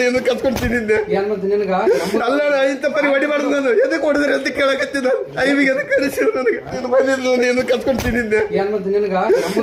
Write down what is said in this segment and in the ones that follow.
ನೀನು ಕತ್ಕೊಂಡು ತಿಂದಿದ್ದೆ ಏನ್ ನಿನಗ? ಅಲ್ಲ ಇಂಥ ಪರಿ ಹೊಡಿಬಾರ್ದು ನಾನು. ಎದಕ್ಕೆ ಹೊಡೆದ್ರೆ ಅಂತ ಕೇಳಕತ್ತಿದ್ದ ಐವಿಗೆ ಅದಕ್ಕೆ ಕರೆಸಿರು ನನಗೆ? ನೀನು ಬಂದಿದ್ದು ನೀನು ಕತ್ಕೊಂಡು ತಿಂದಿದ್ದೆ ನಿನಗ?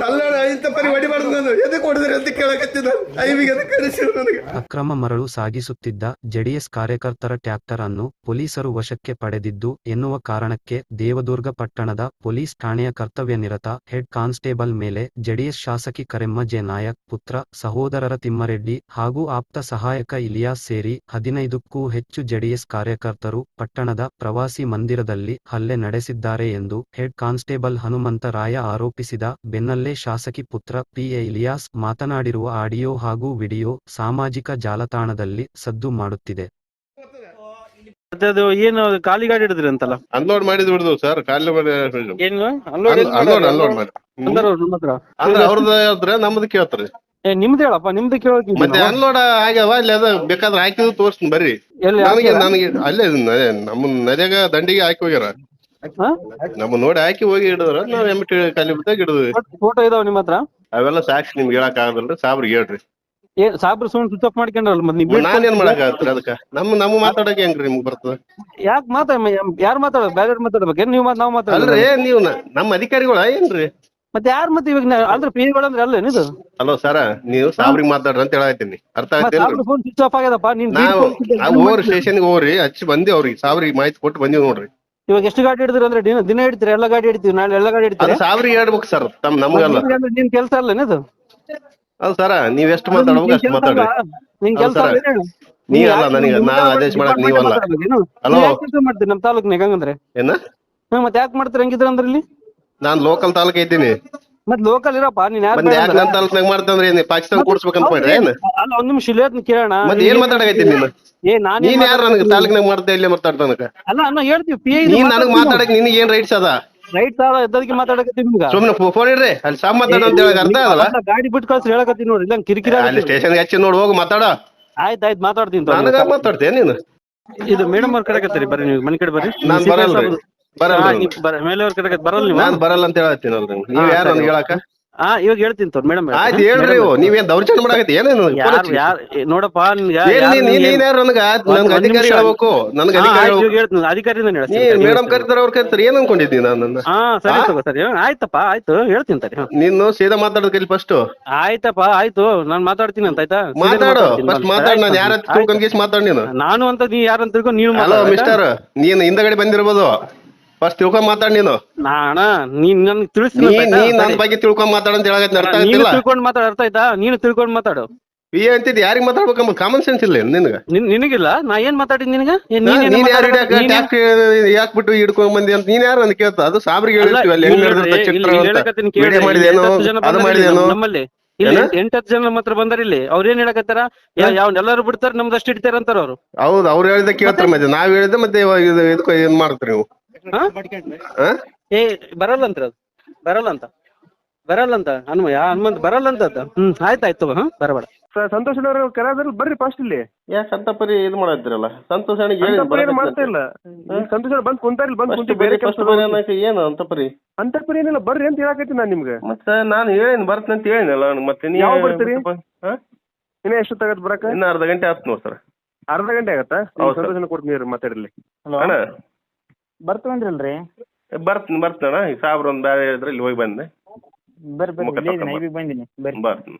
ಅಲ್ಲ ಇಂಥ ಪರಿ ಹೊಡಿಬಾರ್ದು ನಾನು. ಎದಕ್ಕೆ ಹೊಡೆದ್ರೆ ಅಂತ ಕೇಳಕತ್ತಿದ್ದ ಐವಿಗೆ ಅದಕ್ಕೆ ಕರೆಸಿರು ನನಗೆ? ಅಕ್ರಮ ಮರಳು ಸಾಗಿಸುತ್ತಿದ್ದ ಜೆಡಿಎಸ್ ಕಾರ್ಯಕರ್ತರ ಟ್ರ್ಯಾಕ್ಟರ್ ಅನ್ನು ಪೊಲೀಸರು ವಶಕ್ಕೆ ಪಡೆದಿದ್ದು ಎನ್ನುವ ಕಾರಣಕ್ಕೆ ದೇವದುರ್ಗ ಪಟ್ಟಣದ ಪೊಲೀಸ್ ಠಾಣೆಯ ಕರ್ತವ್ಯ ನಿರತ ಹೆಡ್ ಕಾನ್ಸ್ಟೇಬಲ್ ಮೇಲೆ ಜೆಡಿಎಸ್ ಶಾಸಕಿ ಕರೆಮ್ಮ ಜೆ ನಾಯಕ್ ಪುತ್ರ ಸಹೋದರರ ತಿಮ್ಮರೆಡ್ಡಿ ಹಾಗೂ ಆಪ್ತ ಸಹಾಯಕ ಇಲಿಯಾಸ್ ಸೇರಿ ಹದಿನೈದಕ್ಕೂ ಹೆಚ್ಚು ಜೆಡಿಎಸ್ ಕಾರ್ಯಕರ್ತರು ಪಟ್ಟಣದ ಪ್ರವಾಸಿ ಮಂದಿರದಲ್ಲಿ ಹಲ್ಲೆ ನಡೆಸಿದ್ದಾರೆ ಎಂದು ಹೆಡ್ ಕಾನ್ಸ್ಟೇಬಲ್ ಹನುಮಂತರಾಯ ಆರೋಪಿಸಿದ ಬೆನ್ನಲ್ಲೇ ಶಾಸಕಿ ಪುತ್ರ ಪಿಎ ಇಲಿಯಾಸ್ ಮಾತನಾಡಿರುವ ಆಡಿಯೋ ಹಾಗೂ ವಿಡಿಯೋ ಸಾಮಾಜಿಕ ಜಾಲತಾಣದಲ್ಲಿ ಸದ್ದು ಮಾಡುತ್ತಿದೆ. ಮತ್ತೆ ಅದು ಏನು ಖಾಲಿ ಗಾಡಿ ಹಿಡಿದ್ರಿ ಅಂತಲ್ಲ? ಅನ್ಲೋಡ್ ಮಾಡಿದ್ ಬಿಡುದು ಸರ್ ಖಾಲಿ ಮಾಡಿ ಏನು? ಅನ್ಲೋಡ್ ಅನ್ಲೋಡ್ ಅನ್ಲೋಡ್ ಮಾಡಿ. ಅಂದಾರ ಹತ್ರ. ಅಂದ್ರೆ ಅವ್ರದ್ದು ನಮ್ದು ಕೇಳ್ತಾರೆ. ಏ ನಿಮ್ದು ಹೇಳಪ್ಪ ನಿಮ್ದು ಕೇಳೋಕೆ ಮತ್ತೆ ಅನ್ಲೋಡ್ ಆಗ್ಯಾವ ಅಲ್ಲಿ ಅದ ಬೇಕಾದ್ರೆ ಹಾಕಿದ್ ತೋರಿಸ್ತೀನಿ ಬರ್ರಿ. ಎಲ್ಲಿ ನನಗೆ ನನಗೆ ಅಲ್ಲೇ ನ- ನಮ್ಮ ನದಿಯಾಗ ದಂಡಿಗೆ ಹಾಕಿ ಹೋಗ್ಯಾರ. ಹಾ? ನಮ್ಮ ನೋಡಿ ಹಾಕಿ ಹೋಗಿ ಹಿಡಿದ್ರ ನಾವ್ ಎಮ್ಟಿ ಖಾಲಿ ಹಿಡಿದ್ವಿ. ಫೋಟೋ ಇದಾವ ನಿಮ್ಮ ಹತ್ರ? ಅವೆಲ್ಲ ಸಾಕ್ಷಿ ನಿಮ್ಗೆ ಹೇಳಕ್ ಆಗಲ್ರಿ ಸಾಬ್ರಿಗೆ ಹೇಳ್ರಿ. ಏ ಸಾಬ್ರು ಸುಮ್ಮನೆ ಸ್ವಿಚ್ ಆಫ್ ಮಾಡ್ಕೊಂಡ್ರಲ್ಲ ಮತ್ತೆ ನೀವು ನಾನೇನ್ ಮಾಡಕ್ ಆಗತ್ರಿ ಅದಕ್ಕ? ನಮ್ಮ ನಮ್ಮ ಮಾತಾಡಕ್ ಹೆಂಗ್ರಿ ನಿಮ್ಗೆ ಬರ್ತದ? ಯಾಕೆ ಮಾತಾಡ ಯಾರು ಮಾತಾಡೋದು ಬೇರೆ ಮಾತಾಡ್ಬೇಕು? ನೀವು ಮಾತ್ ನಾವು ಮಾತಾಡೋದು? ಅಲ್ರಿ ನೀವು ನ- ನಮ್ಮ ಅಧಿಕಾರಿಗಳ ಏನ್ರಿ? ಮತ್ತೆ ಯಾರು ಮತ್ತೆ ಇವಾಗ ನಾ- ಅಂದ್ರೆ ಪಿಗಳು ಅಂದ್ರೆ ಅಲ್ಲ ಇದು? ಹಲೋ ಸರ ನೀವು ಸಾಬ್ರಿಗೆ ಮಾತಾಡ್ರಿ ಅಂತ ಹೇಳತ್ತೀನಿ ಅರ್ಥ ಆಯ್ತೇನ್ರಿ ಸಾಬ್ರು ಫೋನ್ ಸ್ವಿಚ್ ಆಫ್ ಆಗ್ಯದಪ್ಪ? ನೀನ್ ನಾವು ಬೀಟ್ ಸ್ಟೇಷನ್ ಹೋಗ್ರಿ ಹಚ್ಚಿ ಬಂದಿ ಅವ್ರಿಗೆ. ಸಾಬ್ರಿಗೆ ಮಾಹಿತಿ ಕೊಟ್ಟು ಬಂದಿವಿ ನೋಡ್ರಿ. ಇವಾಗ ಎಷ್ಟು ಗಾಡಿ ಹಿಡಿದ್ರಿ ಅಂದ್ರೆ ದಿನ ದಿನ ಹಿಡಿತೀರಿ? ಎಲ್ಲ ಗಾಡಿ ಹಿಡಿತೀವಿ ನಾಳೆ ಎಲ್ಲ ಗಾಡಿ ಅದು ಹಿಡಿತೀರಿ ಸಾಬ್ರಿಗೆ ಹೇಳ್ಬೇಕು ಸರ್ ತಮ್ ನಮ್ಗಲ್ಲ ನಿನ್ ಕೆಲಸ ಅಲ್ಲ ಇದು? ಅದು ಸರ ನೀವ್ ಎಷ್ಟು ಮಾತಾಡ್ಬೇಕು ಅಷ್ಟು ಮಾತಾಡ್ರಿ. ನಿನ್ ಹೌದು ಕೆಲಸ ನೀವ್ ನೀವಲ್ಲ ನನಗೆ ನಾನ್ ಆದೇಶ ಮಾಡಕ್ ನೀವಲ್ಲ. ಹಲೋ. ಮಾಡ್ತೀನಿ ನಮ್ ತಾಲೂಕ್ನಾಗ ಹಂಗಂದ್ರೆ? ಏನ? ಮತ್ತೆ ಯಾಕೆ ಮಾಡ್ತೀರಿ ಹಂಗಿದ್ರ ಅಂದ್ರೆ ಇಲ್ಲಿ ನಾನ್ ಲೋಕಲ್ ತಾಲೂಕ ಇದ್ದೀನಿ. ಮತ್ ಲೋಕಲ್ ಇರಪ್ಪ ನೀನ್ ಯಾರು ಮತ್ತೆ ಯಾಕೆ ನನ್ ತಾಲೂಕ್ನಾಗ ಮಾಡ್ತಂದ್ರೆ ಏನ್ ಪಾಕಿಸ್ತಾನ ಕೂಡ್ಸ್ಬೇಕಂತ ಮಾಡ್ರಿ ಏನ್? ಅಲ್ಲ ಒಂದ್ ನಿಮಿಷ ಇಲ್ಲಿ ಕೇಳೋಣ. ಮತ್ತೆ ಏನ್ ಮಾತಾಡಕೈತಿ ನೀನು? ಏ ನಾನ್ ನೀನ್ ಯಾರು ನನಗೆ ತಾಲೂಕ್ನಾಗ ಮಾಡ್ತಾ ಇಲ್ಲೇ ಮಾತಾಡ್ತಾನಕ ಅಲ್ಲ ಅಣ್ಣ ಹೇಳ್ತೀವಿ ಪಿ ನೀನ್ ನನಗ್ ಮಾತಾಡಕ್ ನಿನಗೆ ಏನ್ ರೈಟ್ಸ್ ಅದ? ರೈಟ್ ಸಾಲ ಎದ್ದದಕ್ಕೆ ಮಾತಾಡಕತ್ತೀನಿ ನಿಮ್ಗ. ಸುಮ್ನೆ ಫೋನ್ ಇಡ್ರಿ ಅಲ್ಲಿ ಸಾಬ್ ಮಾತಾಡ ಅಂತ ಹೇಳಕ್ ಅರ್ಥ ಅದಲ್ಲ ಗಾಡಿ ಬಿಟ್ಟು ಕಳ್ಸಿ ಹೇಳಕತ್ತೀನಿ ನೋಡಿ ಇಲ್ಲ ಕಿರಿಕಿರಿ ಅಲ್ಲಿ ಸ್ಟೇಷನ್ ಹಚ್ಚಿ ನೋಡ್ ಹೋಗಿ ಮಾತಾಡ. ಆಯ್ತು ಆಯ್ತು ಮಾತಾಡ್ತೀನಿ. ನನಗ ಮಾತಾಡ್ತೇ ನೀನು? ಇದು ಮೇಡಮ್ ಅವ್ರ ಕಡೆಕತ್ತೀರಿ ಬರ್ರಿ ನೀವು ಮನೆ ಕಡೆ ಬರ್ರಿ. ನಾನ್ ಬರಲ್ರಿ. ನಾನ್ ಬರಲ್ಲ ಅಂತ ಹೇಳತ್ತೀನಲ್ರಿ ನೀವ್. ಯಾರು ನನಗೆ ಹೇಳಕ ಹಾ ಇವಾಗ ಹೇಳ್ತೀನಿ ತೋರ್ ಮೇಡಮ್ ಆಯ್ತು ಹೇಳ್ರಿ ಇವು. ನೀವೇನ್ ದೌರ್ಜನ್ಯ ಮಾಡಕತ್ತಿ? ಏನೇನು ಯಾರು ನೋಡಪ್ಪ ನೀನ್ ಯಾರು? ನನಗ ನನ್ಗೆ ಅಧಿಕಾರಿ ಹೇಳಬೇಕು. ನನ್ಗೆ ಅಧಿಕಾರಿ ಮೇಡಮ್ ಕರಿತಾರ ಅವ್ರ ಕರಿತಾರ ಏನ್ ಅನ್ಕೊಂಡಿದ್ದೀನಿ ನಾನು ಹಾ ಸರಿ ತಗೋ ಸರಿ. ಆಯ್ತಪ್ಪ ಆಯ್ತು. ಹೇಳ್ತೀನಿ ಸರಿ. ನೀನು ಸೀದಾ ಮಾತಾಡೋದ್ ಕಲಿ ಫಸ್ಟ್ ಆಯ್ತಪ್ಪ ಆಯ್ತು. ನಾನ್ ಮಾತಾಡ್ತೀನಿ ಅಂತ ಆಯ್ತಾ? ಮಾತಾಡು. ಫಸ್ಟ್. ಮಾತಾಡ್. ನಾನು. ಯಾರ. ತಿಳ್ಕೊಂಡ್ ಮಾತಾಡ್ ನೀನು? ನಾನು ಅಂತ ನೀ ಯಾರು ಅಂತ ತಿಳ್ಕೊಂಡು ನೀನು ಮಿಸ್ಟರ್ ನೀನ್ ಹಿಂದಗಡೆ ಬಂದಿರ್ಬೋದು. ಫಸ್ಟ್ ತಿಳ್ಕೊಂಡ್ ಮಾತಾಡ್ ನೀನು. ನಾ ಅಣ್ಣ ನೀನ್ ನನ್ಗೆ ತಿಳಿಸ್ತೀನಿ ನೀ ನೀ ನನ್ ಬಗ್ಗೆ ತಿಳ್ಕೊಂಡ್ ಮಾತಾಡ ಅಂತ ಹೇಳಕ್ ಅರ್ಥ ನೀನು ಆಗ್ತಿಲ್ಲ? ತಿಳ್ಕೊಂಡು ಮಾತಾಡ ಅರ್ಥ ಆಯ್ತಾ? ನೀನು ತಿಳ್ಕೊಂಡ್ ಮಾತಾಡು. ಈ ಅಂತಿದ್ ಯಾರಿಗ್ ಮಾತಾಡ್ಬೇಕಂಬ ಕಾಮನ್ ಸೆನ್ಸ್ ಇಲ್ಲ ನಿನ್ಗ? ನಿನ್ ನಿನಗಿಲ್ಲ? ನಾ ಏನ್ ಮಾತಾಡಿದ್ ನಿನಗ? ಏನ್ ನೀನ್ ನೀನ್ ಯಾರು? ನೀನ್ ಏನ್- ಯಾಕ್ಬಿಟ್ಟು ಹಿಡ್ಕೊಂಡ್ ಬಂದಿ ಅಂತ ನೀನ್ ಯಾರು ಅಂತ ಕೇಳ್ತ? ಅದು ಸಾಬ್ರಿಗೆ ಅಲ್ಲ, ಹೇಳಿರ್ತೀವಿ ಅಲ್ಲಿ ಹೆಂಗ್ ಇಲ್ಲಿ ನಡೆದಿರ್ತ ಇಲ್ಲಿ ಚಿತ್ರ ಅಂತ. ಹೇಳಕತ್ತೀನಿ ಕೇಳ್ರಿ, ವಿಡಿಯೋ ಇಲ್ಲಿ ಮಾಡಿದೇನು ಎಂಟತ್ತು ಜನ ಅದು ಬಂದಾರ ಇಲ್ಲಿ ನಮ್ಮಲ್ಲಿ. ಇಲ್ಲಿ ಏನ? ಎಂಟತ್ತು ಜನ ಮಾತ್ರ ಬಂದಾರ ಇಲ್ಲಿ. ಅವ್ರ ಏನ್ ಹೇಳಕತ್ತಾರ? ಯಾವ ಎಲ್ಲರೂ ಬಿಡ್ತಾರ ನಮ್ದಷ್ಟು ಇಡ್ತಾರ ಅಂತಾರ ಅವ್ರು. ಹೌದು ಅವ್ರು ಹೇಳಿದ ಕೇಳ್ತಾರ ಮತ್ತೆ? ನಾವ್ ಹೇಳಿದ ಮತ್ತೆ ಇವಾಗ ಇದು ಇದಕ್ಕೆ ಏನ್ ಮಾಡ್ತೀರಿ ನೀವು? ಏ ಬರಲ್ಲ ಅಂತ ಅದು ಬರಲ್ಲ ಅಂತ ಬರಲ್ಲ ಅಂತ ಹನುಮಯ ಹನುಮಂತ ಬರಲ್ಲ ಅಂತ ಅದು. ಹ್ಮ್ ಆಯ್ತಾಯ್ತು ಹಾ? ಬರಬೇಡ ಸಂತೋಷ್ ಅವರು ಕರೆದ್ರೆ ಬರ್ರಿ ಫಸ್ಟ್ ಇಲ್ಲಿ. ಯಾಕೆ ಅಂತ ಪರಿ ಇದು ಮಾಡತ್ತೀರಲ್ಲ. ಸಂತೋಷ್ ಅಣ್ಣಿಗೆ ಏನು ಮಾಡ್ತಾ ಇಲ್ಲ. ಸಂತೋಷ್ ಅವ್ರು ಬಂದ್ ಕುಂತಾರಿಲ್ಲ ಬಂದ್ ಕುಂತಿ ಬೇರೆ ಫಸ್ಟ್ ಬರಿ ಅನ್ನಕ್ಕೆ ಏನು ಅಂತ ಪರಿ ಅಂತಪರಿ ಏನಿಲ್ಲ ಬರ್ರಿ ಅಂತ ಹೇಳಕತ್ತೀನಿ ನಾನು ನಿಮ್ಗೆ. ಮತ್ತೆ ನಾನು ಹೇಳಿನಿ ಬರ್ತೀನಿ ಅಂತ ಹೇಳಿನಲ್ಲ ಮತ್ತೆ ನೀವು ಯಾವಾಗ ಬರ್ತೀರಿ? ಇನ್ನ ಎಷ್ಟು ತಗತ್ ಬರಕ ಇನ್ನ ಅರ್ಧ ಗಂಟೆ ಆತ್ ನೋಡಿ ಸರ್. ಅರ್ಧ ಗಂಟೆ ಆಗತ್ತಾ? ಸಂತೋಷ ಸರ್. ಕೊಡ್ತೀನಿ ಮಾತಾಡಿರ್ಲಿ. ಅಣ್ಣ ಬರ್ತವೇನ್ರಲ್ರಿ ಬರ್ತೀನಿ ಬರ್ತೀನಿ ಅಣ್ಣ ಸಾಬ್ರು ಒಂದು ಬೇರೆ ಹೇಳಿದ್ರೆ ಇಲ್ಲಿ ಹೋಗಿ ಬಂದೆ. ಬರ್ರಿ ಬರ್ರಿ ಮುಖ ಇಲ್ಲೇ ಇದೀನಿ ತಕೊಂಬ. ಐಬಿಗ್ ಬಂದಿನಿ ಬರ್ರಿ. ಬರ್ತೀನಿ.